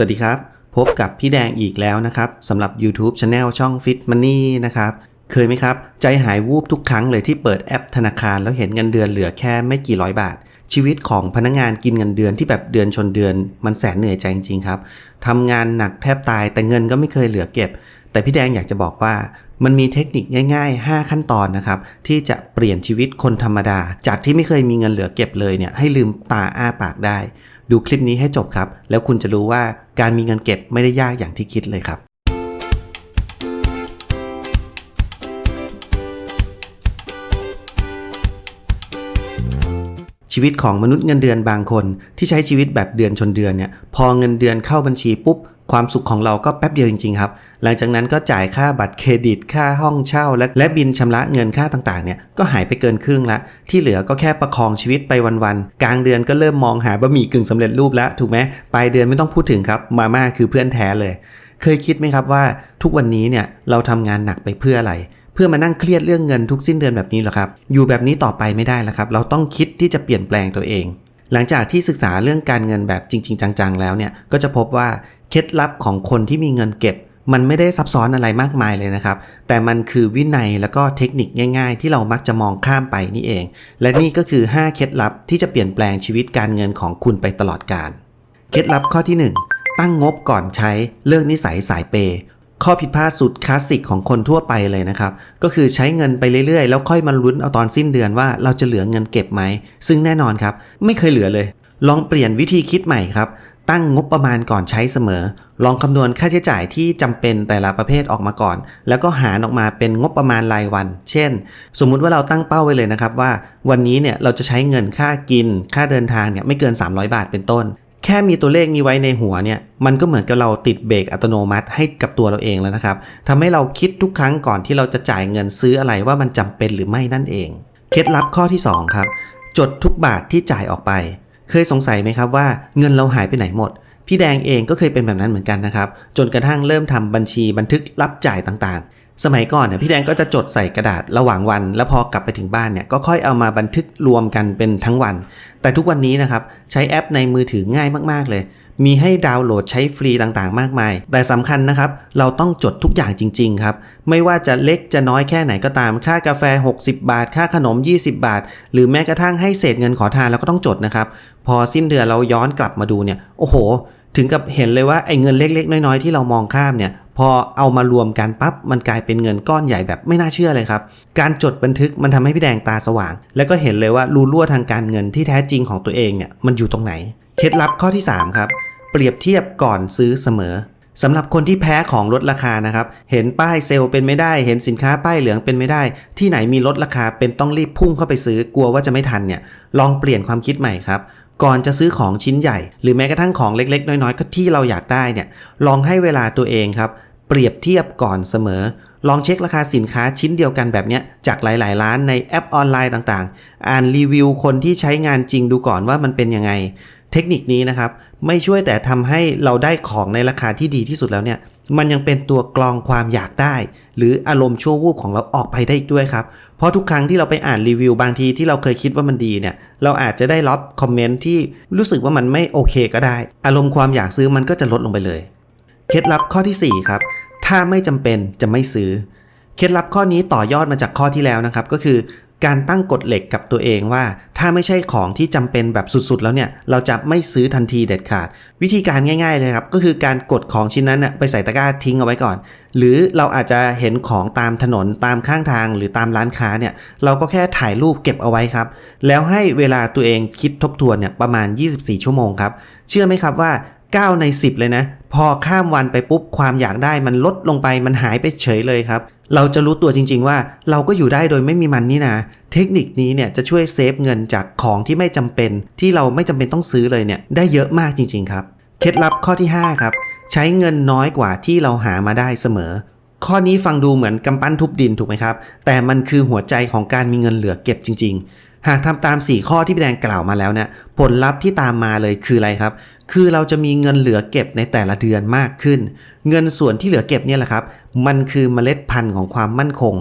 สวัสดีครับ พบกับพี่แดงอีกแล้วนะครับสำหรับ YouTube Channel ช่อง Fit Money นะครับ เคยไหมครับ ใจหายวูบทุกครั้งเลยที่เปิดแอปธนาคารแล้วเห็นเงินเดือนเหลือแค่ไม่กี่ร้อยบาท ชีวิตของพนักงานกินเงินเดือนที่แบบเดือนชนเดือน มันแสนเหนื่อยใจจริงๆครับทำงานหนักแทบตายแต่เงินก็ไม่เคยเหลือเก็บ แต่พี่แดงอยากจะบอกว่ามันมีเทคนิคง่ายๆ 5 ขั้นตอนนะครับ ที่จะเปลี่ยนชีวิตคนธรรมดา จากที่ไม่เคยมีเงินเหลือเก็บเลยเนี่ยให้ลืมตาอ้าปากได้ ดูคลิปนี้ให้จบครับ แล้วคุณจะรู้ว่า การมีเงินเก็บไม่ได้ยากอย่างที่คิดเลยครับชีวิตของมนุษย์เงินเดือนบางคนที่ใช้ชีวิตแบบเดือนชนเดือนเนี่ยพอเงินเดือนเข้าบัญชีปุ๊บ ความสุขของเราก็แป๊บเดียวจริงๆครับ หลังจากนั้นก็จ่ายค่าบัตรเครดิต ค่าห้องเช่า และและบินชำระเงินค่าต่างๆเนี่ยก็หายไปเกินครึ่งละ ที่เหลือก็แค่ประคองชีวิตไปวันๆ กลางเดือนก็เริ่มมองหาบะหมี่กึ่งสำเร็จรูปแล้วถูกไหมปลายเดือนไม่ต้องพูดถึงครับมาม่าคือเพื่อนแท้เลย เคยคิดไหมครับว่าทุกวันนี้เนี่ยเราทำงานหนักไปเพื่ออะไรเพื่อมานั่งเครียดเรื่องเงินทุกสิ้นเดือนแบบนี้เหรอครับ อยู่แบบนี้ต่อไปไม่ได้แล้วครับ เราต้องคิดที่จะเปลี่ยนแปลงตัวเอง หลังจากที่ศึกษาเรื่องการเงินแบบจริง ๆ จังๆ แล้วเนี่ยก็จะพบว่าเคล็ดลับของคนที่มีเงินเก็บ มันไม่ได้ซับซ้อนอะไรมากมายเลยนะครับ แต่มันคือวินัยแล้วก็เทคนิคง่าย ๆ ที่เรามักจะมองข้ามไปนี่เอง และนี่ก็คือ 5 เคล็ดลับที่จะเปลี่ยนแปลงชีวิตการเงินของคุณไปตลอดกาลเคล็ดลับข้อที่ 1 ตั้งงบก่อนใช้เลิกนิสัยสายเปย ข้อผิดพลาดสุดคลาสสิกของคนทั่วไปเลยนะครับ ก็คือใช้เงินไปเรื่อยๆ แล้วค่อยมาลุ้นเอาตอนสิ้นเดือนว่าเราจะเหลือเงินเก็บไหม ซึ่งแน่นอนครับ ไม่เคยเหลือเลย ลองเปลี่ยนวิธีคิดใหม่ครับ ตั้งงบประมาณก่อนใช้เสมอ ลองคำนวณค่าใช้จ่ายที่จำเป็นแต่ละประเภทออกมาก่อน แล้วก็หารออกมาเป็นงบประมาณรายวัน เช่น สมมุติว่าเราตั้งเป้าไว้เลยนะครับว่า วันนี้เนี่ยเราจะใช้เงินค่ากิน ค่าเดินทางเนี่ยไม่เกิน 300 บาทเป็นต้น แค่มีตัวเลขนี้ไว้ในหัวเนี่ยมันก็เหมือนกับเราติดเบรกอัตโนมัติให้กับตัวเราเองแล้วนะครับทำให้เราคิดทุกครั้งก่อนที่เราจะจ่ายเงินซื้ออะไรว่ามันจำเป็นหรือไม่นั่นเอง เคล็ดลับข้อที่ 2 ครับ จดทุกบาทที่จ่ายออกไป เคยสงสัยไหมครับว่าเงินเราหายไปไหนหมดพี่แดงเองก็เคยเป็นแบบนั้นเหมือนกันนะครับ จนกระทั่งเริ่มทำบัญชีบันทึกรับจ่ายต่างๆ สมัยก่อนเนี่ยพี่แดงก็จะจดใส่กระดาษระหว่างวัน แล้วพอกลับไปถึงบ้านเนี่ยก็ค่อยเอามาบันทึกรวมกันเป็นทั้งวัน แต่ทุกวันนี้นะครับใช้แอปในมือถือง่ายมากๆเลย มีให้ดาวน์โหลดใช้ฟรีต่างๆ มากมาย แต่สำคัญนะครับเราต้องจดทุกอย่างจริง ๆ ครับ ไม่ว่าจะเล็กจะน้อยแค่ไหนก็ตาม ค่ากาแฟ 60 บาท ค่าขนม 20 บาท หรือแม้กระทั่งให้เศษเงินขอทานเราก็ต้องจดนะครับพอสิ้นเดือนเราย้อนกลับมาดูเนี่ยโอ้โห ถึงกับเห็นเลยว่าไอ้เงินเล็กๆ น้อยๆ ที่เรามองข้ามเนี่ยพอเอามารวมกันปั๊บมันกลายเป็นเงินก้อนใหญ่แบบไม่น่าเชื่อเลยครับ การจดบันทึกมันทำให้พี่แดงตาสว่าง แล้วก็เห็นเลยว่ารูรั่วทางการเงินที่แท้จริงของตัวเองเนี่ยมันอยู่ตรงไหน เคล็ดลับข้อที่ 3 ครับ เปรียบเทียบก่อนซื้อเสมอสำหรับคนที่แพ้ของลดราคานะครับ เห็นป้ายเซลล์เป็นไม่ได้ เห็นสินค้าป้ายเหลืองเป็นไม่ได้ ที่ไหนมีลดราคาเป็นต้องรีบพุ่งเข้าไปซื้อกลัวว่าจะไม่ทันเนี่ย ลองเปลี่ยนความคิดใหม่ครับ ก่อนจะซื้อของชิ้นใหญ่ หรือแม้กระทั่งของเล็ก ๆ น้อยๆก็ที่เราอยากได้เนี่ยลองให้เวลาตัวเองครับ เปรียบเทียบก่อนเสมอ ลองเช็คราคาสินค้าชิ้นเดียวกันแบบนี้จากหลาย ๆ ร้านในแอปออนไลน์ต่างๆ อ่านรีวิวคนที่ใช้งานจริงดูก่อนว่ามันเป็นยังไง เทคนิคนี้นะครับไม่ช่วยแต่ทำให้เราได้ของในราคาที่ดีที่สุดแล้วเนี่ย มันยังเป็นตัวกรองความอยากได้ หรืออารมณ์ชั่ววูบของเราออกไปได้อีกด้วยครับ เพราะทุกครั้งที่เราไปอ่านรีวิวบางทีที่เราเคยคิดว่ามันดีเนี่ย เราอาจจะได้รับคอมเมนต์ที่รู้สึกว่ามันไม่โอเคก็ได้ อารมณ์ความอยากซื้อมันก็จะลดลงไปเลย เคล็ดลับข้อที่ 4 ครับ ถ้าไม่จำเป็นจะไม่ซื้อ เคล็ดลับข้อนี้ต่อยอดมาจากข้อที่แล้วนะครับ ก็คือ การตั้งกฎเหล็กกับตัวเองว่า ถ้าไม่ใช่ของที่จำเป็นแบบสุดๆ แล้วเนี่ย เราจะไม่ซื้อทันทีเด็ดขาด วิธีการง่ายๆเลยครับ ก็คือการกดของชิ้นนั้นน่ะไปใส่ตะกร้าทิ้งเอาไว้ก่อน หรือเราอาจจะเห็นของตามถนนตามข้างทางหรือตามร้านค้าเนี่ย เราก็แค่ถ่ายรูปเก็บเอาไว้ครับ แล้วให้เวลาตัวเองคิดทบทวนเนี่ยประมาณ 24 ชั่วโมงครับ เชื่อไหมครับว่า 9 ใน 10 เลยนะ พอข้ามวันไปปุ๊บความอยากได้มันลดลงไปมันหายไปเฉยเลยครับ เราจะรู้ตัวจริง ๆ ว่าเราก็อยู่ได้โดยไม่มีมันนี่นะเทคนิคนี้เนี่ยจะช่วยเซฟเงินจากของที่ไม่จำเป็น ที่เราไม่จำเป็นต้องซื้อเลยเนี่ยได้เยอะมากจริง ๆ ครับ เคล็ดลับข้อที่ 5 ครับ ใช้เงินน้อยกว่าที่เราหามาได้เสมอ ข้อนี้ฟังดูเหมือนกำปั้นทุบดินถูกไหมครับ แต่มันคือหัวใจของการมีเงินเหลือเก็บจริง ๆ หากทำตาม 4 ข้อที่พี่แดงกล่าวมาแล้วเนี่ยผลลัพธ์ที่ตามมาเลยคืออะไรครับ คือเราจะมีเงินเหลือเก็บในแต่ละเดือนมากขึ้น เงินส่วนที่เหลือเก็บเนี่ยแหละครับ มันคือเมล็ดพันธุ์ของความมั่นคง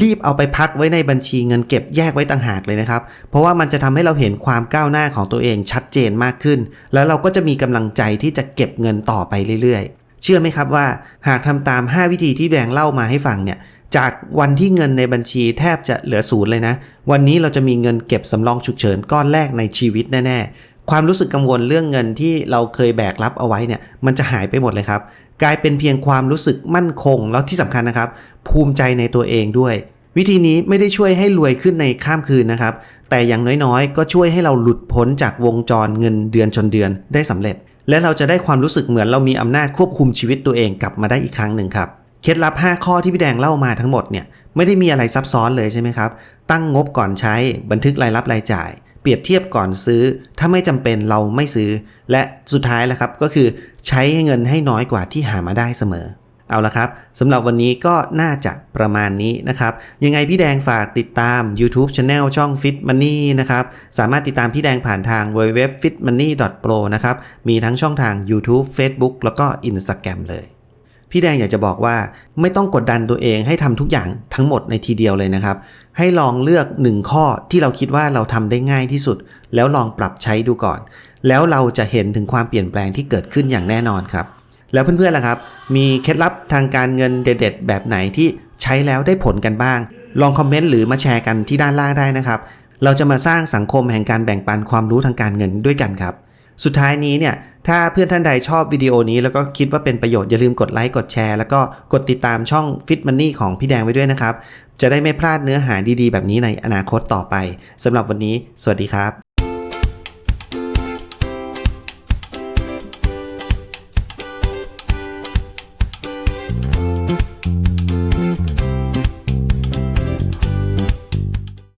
รีบเอาไปพักไว้ในบัญชีเงินเก็บแยกไว้ต่างหากเลยนะครับ เพราะว่ามันจะทำให้เราเห็นความก้าวหน้าของตัวเองชัดเจนมากขึ้น แล้วเราก็จะมีกำลังใจที่จะเก็บเงินต่อไปเรื่อยๆ เชื่อไหมครับว่า หากทำตาม 5 วิธีที่แดงเล่ามาให้ฟังเนี่ยจากวันที่เงินในบัญชีแทบจะเหลือศูนย์เลยนะ วันนี้เราจะมีเงินเก็บสำรองฉุกเฉินก้อนแรกในชีวิตแน่ๆ ความรู้สึกกังวลเรื่องเงินที่เราเคยแบกรับเอาไว้เนี่ยมันจะหายไปหมดเลยครับ กลายเป็นเพียงความรู้สึกมั่นคง แล้วที่สำคัญนะครับ ภูมิใจในตัวเองด้วย วิธีนี้ไม่ได้ช่วยให้รวยขึ้นในข้ามคืนนะครับ แต่อย่างน้อยๆ ก็ช่วยให้เราหลุดพ้นจากวงจรเงินเดือนชนเดือนได้สำเร็จ และเราจะได้ความรู้สึกเหมือนเรามีอำนาจควบคุมชีวิตตัวเองกลับมาได้อีกครั้งหนึ่งครับเคล็ดลับ 5 ข้อที่พี่แดงเล่ามาทั้งหมดเนี่ยไม่ได้มีอะไรซับซ้อนเลยใช่ไหมครับ ตั้งงบก่อนใช้บันทึกรายรับรายจ่าย เปรียบเทียบก่อนซื้อ ถ้าไม่จำเป็นเราไม่ซื้อ และสุดท้ายแล้วครับก็คือใช้เงินให้น้อยกว่าที่หามาได้เสมอ เอาละครับสำหรับวันนี้ก็น่าจะประมาณนี้นะครับ ยังไงพี่แดงฝากติดตาม YouTube Channel ช่อง Fit Money นะครับ สามารถติดตามพี่แดงผ่านทาง www.fitmoney.pro นะครับ มีทั้งช่องทาง YouTube Facebook แล้วก็ Instagram เลย พี่แดงอยากจะบอกว่าไม่ต้องกดดันตัวเองให้ทำทุกอย่างทั้งหมดในทีเดียวเลยนะครับ ให้ลองเลือก1ข้อที่เราคิดว่าเราทำได้ง่ายที่สุด แล้วลองปรับใช้ดูก่อน แล้วเราจะเห็นถึงความเปลี่ยนแปลงที่เกิดขึ้นอย่างแน่นอนครับ แล้วเพื่อนๆล่ะครับ มีเคล็ดลับทางการเงินเด็ด ๆ แบบไหนที่ใช้แล้วได้ผลกันบ้าง ลองคอมเมนต์หรือมาแชร์กันที่ด้านล่างได้นะครับ เราจะมาสร้างสังคมแห่งการแบ่งปันความรู้ทางการเงินด้วยกันครับ สุดท้ายนี้เนี่ยถ้าเพื่อนท่านใดชอบวิดีโอนี้แล้วก็คิดว่าเป็นประโยชน์อย่าลืมกดไลค์กดแชร์แล้วก็กดติดตามช่อง Fit Money ของพี่แดงไว้ด้วยนะครับ จะได้ไม่พลาดเนื้อหาดีๆ แบบนี้ในอนาคตต่อไปสำหรับวันนี้ สวัสดีครับ